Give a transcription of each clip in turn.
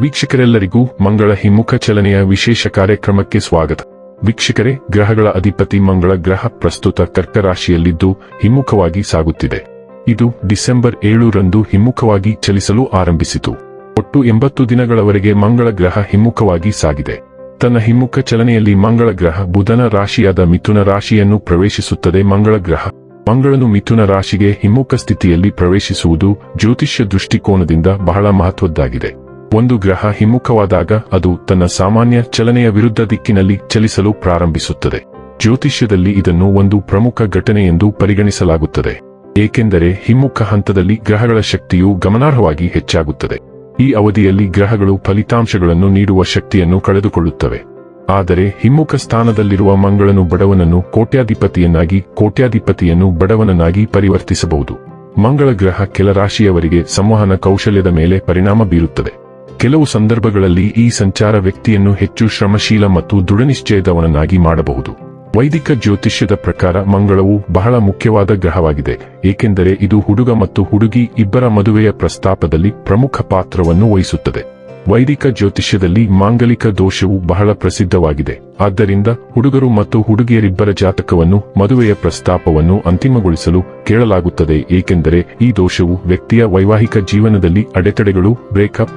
ವೀಕ್ಷಕರೆಲ್ಲರಿಗೂ ಮಂಗಳ ಹಿಮ್ಮುಖ ಚಲನೆಯ ವಿಶೇಷ ಕಾರ್ಯಕ್ರಮಕ್ಕೆ ಸ್ವಾಗತ. ವೀಕ್ಷಕರೇ, ಗ್ರಹಗಳ ಅಧಿಪತಿ ಮಂಗಳ ಗ್ರಹ ಪ್ರಸ್ತುತ ಕರ್ಕ ರಾಶಿಯಲ್ಲಿದ್ದು ಹಿಮ್ಮುಖವಾಗಿ ಸಾಗುತ್ತಿದೆ. ಇದು ಡಿಸೆಂಬರ್ ಏಳರಂದು ಹಿಮ್ಮುಖವಾಗಿ ಚಲಿಸಲು ಆರಂಭಿಸಿತು. ಒಟ್ಟು ಎಂಬತ್ತು ದಿನಗಳವರೆಗೆ ಮಂಗಳ ಗ್ರಹ ಹಿಮ್ಮುಖವಾಗಿ ಸಾಗಿದೆ. ತನ್ನ ಹಿಮ್ಮುಖ ಚಲನೆಯಲ್ಲಿ ಮಂಗಳ ಗ್ರಹ ಬುಧನ ರಾಶಿಯಾದ ಮಿಥುನ ರಾಶಿಯನ್ನು ಪ್ರವೇಶಿಸುತ್ತದೆ. ಮಂಗಳ ಗ್ರಹ ಮಂಗಳನು ಮಿಥುನ ರಾಶಿಗೆ ಹಿಮ್ಮುಖ ಸ್ಥಿತಿಯಲ್ಲಿ ಪ್ರವೇಶಿಸುವುದು ಜ್ಯೋತಿಷ್ಯ ದೃಷ್ಟಿಕೋನದಿಂದ ಬಹಳ ಮಹತ್ವದ್ದಾಗಿದೆ. ಒಂದು ಗ್ರಹ ಹಿಮ್ಮುಖವಾದಾಗ ಅದು ತನ್ನ ಸಾಮಾನ್ಯ ಚಲನೆಯ ವಿರುದ್ಧ ದಿಕ್ಕಿನಲ್ಲಿ ಚಲಿಸಲು ಪ್ರಾರಂಭಿಸುತ್ತದೆ. ಜ್ಯೋತಿಷ್ಯದಲ್ಲಿ ಇದನ್ನು ಒಂದು ಪ್ರಮುಖ ಘಟನೆ ಎಂದು ಪರಿಗಣಿಸಲಾಗುತ್ತದೆ. ಏಕೆಂದರೆ ಹಿಮ್ಮುಖ ಹಂತದಲ್ಲಿ ಗ್ರಹಗಳ ಶಕ್ತಿಯು ಗಮನಾರ್ಹವಾಗಿ ಹೆಚ್ಚಾಗುತ್ತದೆ. ಈ ಅವಧಿಯಲ್ಲಿ ಗ್ರಹಗಳು ಫಲಿತಾಂಶಗಳನ್ನು ನೀಡುವ ಶಕ್ತಿಯನ್ನು ಕಳೆದುಕೊಳ್ಳುತ್ತವೆ. ಆದರೆ ಹಿಮ್ಮುಖ ಸ್ಥಾನದಲ್ಲಿರುವ ಮಂಗಳನು ಬಡವನನ್ನು ಕೋಟ್ಯಾಧಿಪತಿಯನ್ನಾಗಿ ಕೋಟ್ಯಾಧಿಪತಿಯನ್ನು ಬಡವನನ್ನಾಗಿ ಪರಿವರ್ತಿಸಬಹುದು. ಮಂಗಳ ಗ್ರಹ ಕೆಲ ರಾಶಿಯವರಿಗೆ ಸಂವಹನ ಕೌಶಲ್ಯದ ಮೇಲೆ ಪರಿಣಾಮ ಬೀರುತ್ತದೆ. ಕೆಲವು ಸಂದರ್ಭಗಳಲ್ಲಿ ಈ ಸಂಚಾರ ವ್ಯಕ್ತಿಯನ್ನು ಹೆಚ್ಚು ಶ್ರಮಶೀಲ ಮತ್ತು ದೃಢನಿಶ್ಚಯದವನನ್ನಾಗಿ ಮಾಡಬಹುದು. ವೈದಿಕ ಜ್ಯೋತಿಷ್ಯದ ಪ್ರಕಾರ ಮಂಗಳವು ಬಹಳ ಮುಖ್ಯವಾದ ಗ್ರಹವಾಗಿದೆ, ಏಕೆಂದರೆ ಇದು ಹುಡುಗ ಮತ್ತು ಹುಡುಗಿ ಇಬ್ಬರ ಮದುವೆಯ ಪ್ರಸ್ತಾಪದಲ್ಲಿ ಪ್ರಮುಖ ಪಾತ್ರವನ್ನು ವಹಿಸುತ್ತದೆ. ವೈದಿಕ ಜ್ಯೋತಿಷ್ಯದಲ್ಲಿ ಮಾಂಗಲಿಕ ದೋಷವು ಬಹಳ ಪ್ರಸಿದ್ಧವಾಗಿದೆ, ಆದ್ದರಿಂದ ಹುಡುಗರು ಮತ್ತು ಹುಡುಗಿಯರಿಬ್ಬರ ಜಾತಕವನ್ನು ಮದುವೆಯ ಪ್ರಸ್ತಾಪವನ್ನು ಅಂತಿಮಗೊಳಿಸಲು ಕೇಳಲಾಗುತ್ತದೆ, ಏಕೆಂದರೆ ಈ ದೋಷವು ವ್ಯಕ್ತಿಯ ವೈವಾಹಿಕ ಜೀವನದಲ್ಲಿ ಅಡೆತಡೆಗಳು, ಬ್ರೇಕಪ್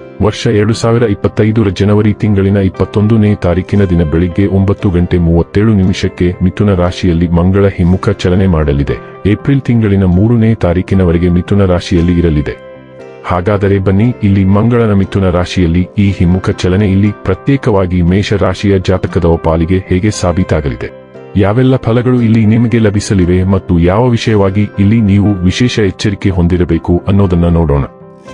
ವರ್ಷ ಎರಡು ಸಾವಿರ ಇಪ್ಪತ್ತೈದರ ಜನವರಿ ತಿಂಗಳಿನ ಇಪ್ಪತ್ತೊಂದನೇ ತಾರೀಕಿನ ದಿನ ಬೆಳಿಗ್ಗೆ ಒಂಬತ್ತು ಗಂಟೆ ಮೂವತ್ತೇಳು ನಿಮಿಷಕ್ಕೆ ಮಿಥುನ ರಾಶಿಯಲ್ಲಿ ಮಂಗಳ ಹಿಮ್ಮುಖ ಚಲನೆ ಮಾಡಲಿದೆ. ಏಪ್ರಿಲ್ ತಿಂಗಳಿನ ಮೂರನೇ ತಾರೀಕಿನವರೆಗೆ ಮಿಥುನ ರಾಶಿಯಲ್ಲಿ ಇರಲಿದೆ. ಹಾಗಾದರೆ ಬನ್ನಿ, ಇಲ್ಲಿ ಮಂಗಳನ ಮಿಥುನ ರಾಶಿಯಲ್ಲಿ ಈ ಹಿಮ್ಮುಖ ಚಲನೆ ಇಲ್ಲಿ ಪ್ರತ್ಯೇಕವಾಗಿ ಮೇಷ ರಾಶಿಯ ಜಾತಕದ ಪಾಲಿಗೆ ಹೇಗೆ ಸಾಬೀತಾಗಲಿದೆ? ಯಾವೆಲ್ಲ ಫಲಗಳು ಇಲ್ಲಿ ನಿಮಗೆ ಲಭಿಸಲಿವೆ ಮತ್ತು ಯಾವ ವಿಷಯವಾಗಿ ಇಲ್ಲಿ ನೀವು ವಿಶೇಷ ಎಚ್ಚರಿಕೆ ಹೊಂದಿರಬೇಕು ಅನ್ನೋದನ್ನ ನೋಡೋಣ.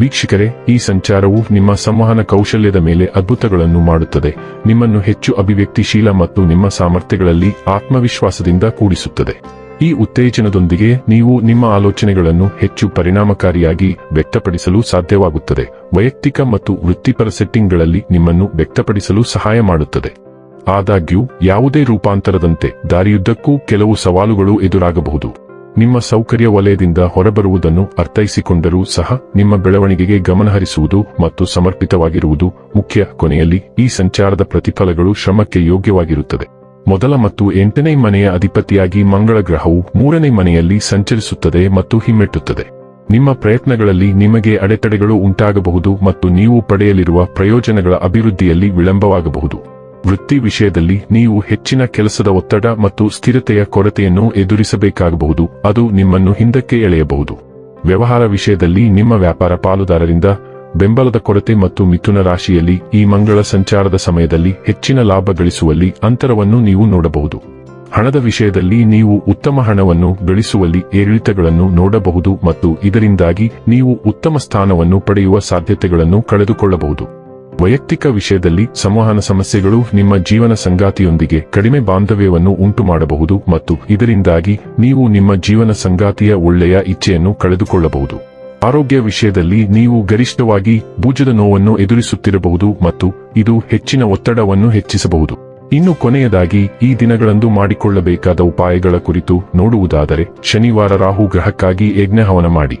ವೀಕ್ಷಕರೇ, ಈ ಸಂಚಾರವು ನಿಮ್ಮ ಸಂವಹನ ಕೌಶಲ್ಯದ ಮೇಲೆ ಅದ್ಭುತಗಳನ್ನು ಮಾಡುತ್ತದೆ. ನಿಮ್ಮನ್ನು ಹೆಚ್ಚು ಅಭಿವ್ಯಕ್ತಿಶೀಲ ಮತ್ತು ನಿಮ್ಮ ಸಾಮರ್ಥ್ಯಗಳಲ್ಲಿ ಆತ್ಮವಿಶ್ವಾಸದಿಂದ ಕೂಡಿಸುತ್ತದೆ. ಈ ಉತ್ತೇಜನದೊಂದಿಗೆ ನೀವು ನಿಮ್ಮ ಆಲೋಚನೆಗಳನ್ನು ಹೆಚ್ಚು ಪರಿಣಾಮಕಾರಿಯಾಗಿ ವ್ಯಕ್ತಪಡಿಸಲು ಸಾಧ್ಯವಾಗುತ್ತದೆ. ವೈಯಕ್ತಿಕ ಮತ್ತು ವೃತ್ತಿಪರ ಸೆಟ್ಟಿಂಗ್ಗಳಲ್ಲಿ ನಿಮ್ಮನ್ನು ವ್ಯಕ್ತಪಡಿಸಲು ಸಹಾಯ ಮಾಡುತ್ತದೆ. ಆದಾಗ್ಯೂ, ಯಾವುದೇ ರೂಪಾಂತರದಂತೆ ದಾರಿಯುದ್ದಕ್ಕೂ ಕೆಲವು ಸವಾಲುಗಳು ಎದುರಾಗಬಹುದು. ನಿಮ್ಮ ಸೌಕರ್ಯ ವಲಯದಿಂದ ಹೊರಬರುವುದನ್ನು ಅರ್ಥೈಸಿಕೊಂಡರೂ ಸಹ ನಿಮ್ಮ ಬೆಳವಣಿಗೆಗೆ ಗಮನಹರಿಸುವುದು ಮತ್ತು ಸಮರ್ಪಿತವಾಗಿರುವುದು ಮುಖ್ಯ ಕೊನೆಯಲ್ಲಿ ಈ ಸಂಚಾರದ ಪ್ರತಿಫಲಗಳು ಶ್ರಮಕ್ಕೆ ಯೋಗ್ಯವಾಗಿರುತ್ತದೆ. ಮೊದಲ ಮತ್ತು ಎಂಟನೇ ಮನೆಯ ಅಧಿಪತಿಯಾಗಿ ಮಂಗಳ ಗ್ರಹವು ಮೂರನೇ ಮನೆಯಲ್ಲಿ ಸಂಚರಿಸುತ್ತದೆ ಮತ್ತು ಹಿಮ್ಮೆಟ್ಟುತ್ತದೆ. ನಿಮ್ಮ ಪ್ರಯತ್ನಗಳಲ್ಲಿ ನಿಮಗೆ ಅಡೆತಡೆಗಳು ಉಂಟಾಗಬಹುದು ಮತ್ತು ನೀವು ಪಡೆಯಲಿರುವ ಪ್ರಯೋಜನಗಳ ಅಭಿವೃದ್ಧಿಯಲ್ಲಿ ವಿಳಂಬವಾಗಬಹುದು. ವೃತ್ತಿ ವಿಷಯದಲ್ಲಿ ನೀವು ಹೆಚ್ಚಿನ ಕೆಲಸದ ಒತ್ತಡ ಮತ್ತು ಸ್ಥಿರತೆಯ ಕೊರತೆಯನ್ನು ಎದುರಿಸಬೇಕಾಗಬಹುದು. ಅದು ನಿಮ್ಮನ್ನು ಹಿಂದಕ್ಕೆ ಎಳೆಯಬಹುದು. ವ್ಯವಹಾರ ವಿಷಯದಲ್ಲಿ ನಿಮ್ಮ ವ್ಯಾಪಾರ ಪಾಲುದಾರರಿಂದ ಬೆಂಬಲದ ಕೊರತೆ ಮತ್ತು ಮಿಥುನ ರಾಶಿಯಲ್ಲಿ ಈ ಮಂಗಳ ಸಂಚಾರದ ಸಮಯದಲ್ಲಿ ಹೆಚ್ಚಿನ ಲಾಭ ಗಳಿಸುವಲ್ಲಿ ಅಂತರವನ್ನು ನೀವು ನೋಡಬಹುದು. ಹಣದ ವಿಷಯದಲ್ಲಿ ನೀವು ಉತ್ತಮ ಹಣವನ್ನು ಗಳಿಸುವಲ್ಲಿ ಏರಿಳಿತಗಳನ್ನು ನೋಡಬಹುದು ಮತ್ತು ಇದರಿಂದಾಗಿ ನೀವು ಉತ್ತಮ ಸ್ಥಾನವನ್ನು ಪಡೆಯುವ ಸಾಧ್ಯತೆಗಳನ್ನು ಕಳೆದುಕೊಳ್ಳಬಹುದು. ವೈಯಕ್ತಿಕ ವಿಷಯದಲ್ಲಿ ಸಂವಹನ ಸಮಸ್ಯೆಗಳು ನಿಮ್ಮ ಜೀವನ ಸಂಗಾತಿಯೊಂದಿಗೆ ಕಡಿಮೆ ಬಾಂಧವ್ಯವನ್ನು ಉಂಟು ಮಾಡಬಹುದು ಮತ್ತು ಇದರಿಂದಾಗಿ ನೀವು ನಿಮ್ಮ ಜೀವನ ಸಂಗಾತಿಯ ಒಳ್ಳೆಯ ಇಚ್ಛೆಯನ್ನು ಕಳೆದುಕೊಳ್ಳಬಹುದು. ಆರೋಗ್ಯ ವಿಷಯದಲ್ಲಿ ನೀವು ಗರಿಷ್ಠವಾಗಿ ಭುಜದ ನೋವನ್ನು ಎದುರಿಸುತ್ತಿರಬಹುದು ಮತ್ತು ಇದು ಹೆಚ್ಚಿನ ಒತ್ತಡವನ್ನು ಹೆಚ್ಚಿಸಬಹುದು. ಇನ್ನು ಕೊನೆಯದಾಗಿ, ಈ ದಿನಗಳಂದು ಮಾಡಿಕೊಳ್ಳಬೇಕಾದ ಉಪಾಯಗಳ ಕುರಿತು ನೋಡುವುದಾದರೆ, ಶನಿವಾರ ರಾಹು ಗ್ರಹಕ್ಕಾಗಿ ಯಜ್ಞ ಹವನ ಮಾಡಿ.